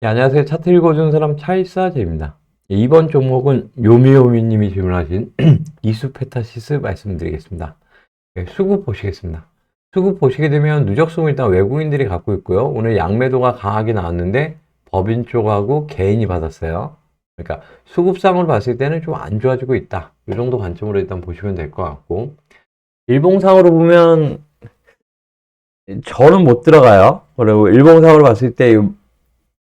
네, 안녕하세요. 차트 읽어주는 사람 차이사제입니다. 예, 이번 종목은 요미요미님이 질문하신 이수페타시스 말씀드리겠습니다. 예, 수급 보시겠습니다. 수급 보시게 되면 누적수는 일단 외국인들이 갖고 있고요. 오늘 양매도가 강하게 나왔는데 법인 쪽하고 개인이 받았어요. 그러니까 수급상으로 봤을 때는 좀 안 좋아지고 있다. 이 정도 관점으로 일단 보시면 될 것 같고 일봉상으로 보면 저는 못 들어가요. 그리고 일봉상으로 봤을 때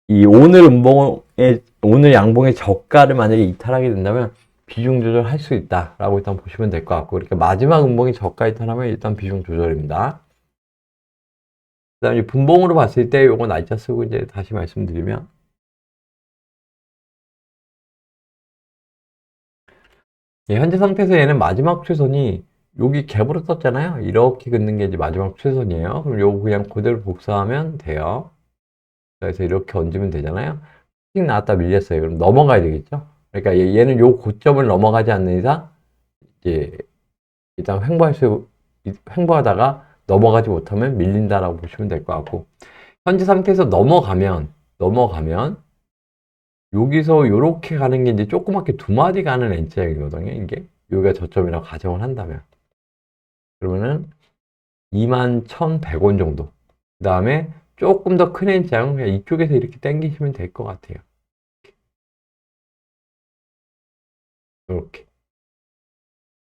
이 오늘 음봉의 오늘 양봉의 저가를 만약에 이탈하게 된다면 비중 조절할 수 있다라고 일단 보시면 될 것 같고 그러니까 마지막 음봉이 저가 이탈하면 일단 비중 조절입니다. 그다음에 분봉으로 봤을 때 요거 날짜 쓰고 이제 다시 말씀드리면 예, 현재 상태에서 얘는 마지막 최선이 여기 갭으로 떴잖아요. 이렇게 긋는 게 이제 마지막 최선이에요. 그럼 요거 그냥 그대로 복사하면 돼요. 그래서 이렇게 얹으면 되잖아요. 틱 나왔다 밀렸어요. 그럼 넘어가야 되겠죠? 그러니까 얘- 얘는 요 고점을 넘어가지 않는 이상 이제 일단 횡보할 수 횡보하다가 넘어가지 못하면 밀린다라고 보시면 될 것 같고 현재 상태에서 넘어가면 넘어가면 여기서 요렇게 가는 게 이제 조그맣게 두 마디 가는 N자이거든요. 이게 여기가 저점이라고 가정을 한다면 그러면은 21,100원 정도. 그 다음에 조금 더 큰 N자는 그냥 이쪽에서 이렇게 당기시면 될 것 같아요. 이렇게.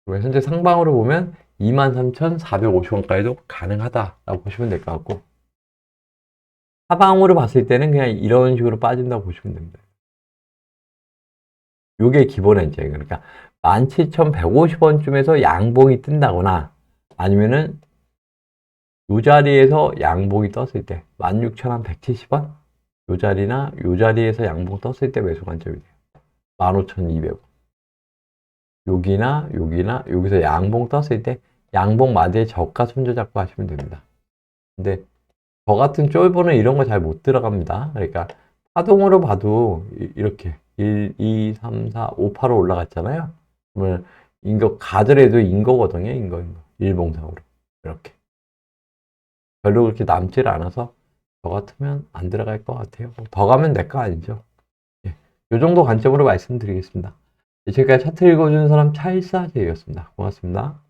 현재 상방으로 보면 23,450원까지도 가능하다라고 보시면 될 것 같고 하방으로 봤을 때는 그냥 이런 식으로 빠진다고 보시면 됩니다. 요게 기본 N자예요. 그러니까 17,150원쯤에서 양봉이 뜬다거나 아니면은 요 자리에서 양봉이 떴을 때 16,170원 요 자리나 요 자리에서 양봉 떴을 때 매수 관점이 돼요. 15,200원 여기나 여기나 여기서 양봉 떴을 때 양봉 마디에 저가 손절 잡고 하시면 됩니다. 근데 저 같은 쫄보는 이런 거 잘 못 들어갑니다. 그러니까 파동으로 봐도 이- 이렇게 1, 2, 3, 4, 5, 8로 올라갔잖아요. 그러면 인거 가더라도 인거거든요. 인거, 인거. 일봉상으로. 이렇게. 별로 그렇게 남질 않아서 저 같으면 안 들어갈 것 같아요. 뭐더 가면 될거 아니죠. 예. 요 정도 관점으로 말씀드리겠습니다. 지금까지 차트 읽어주는 사람 차일사제였습니다. 고맙습니다.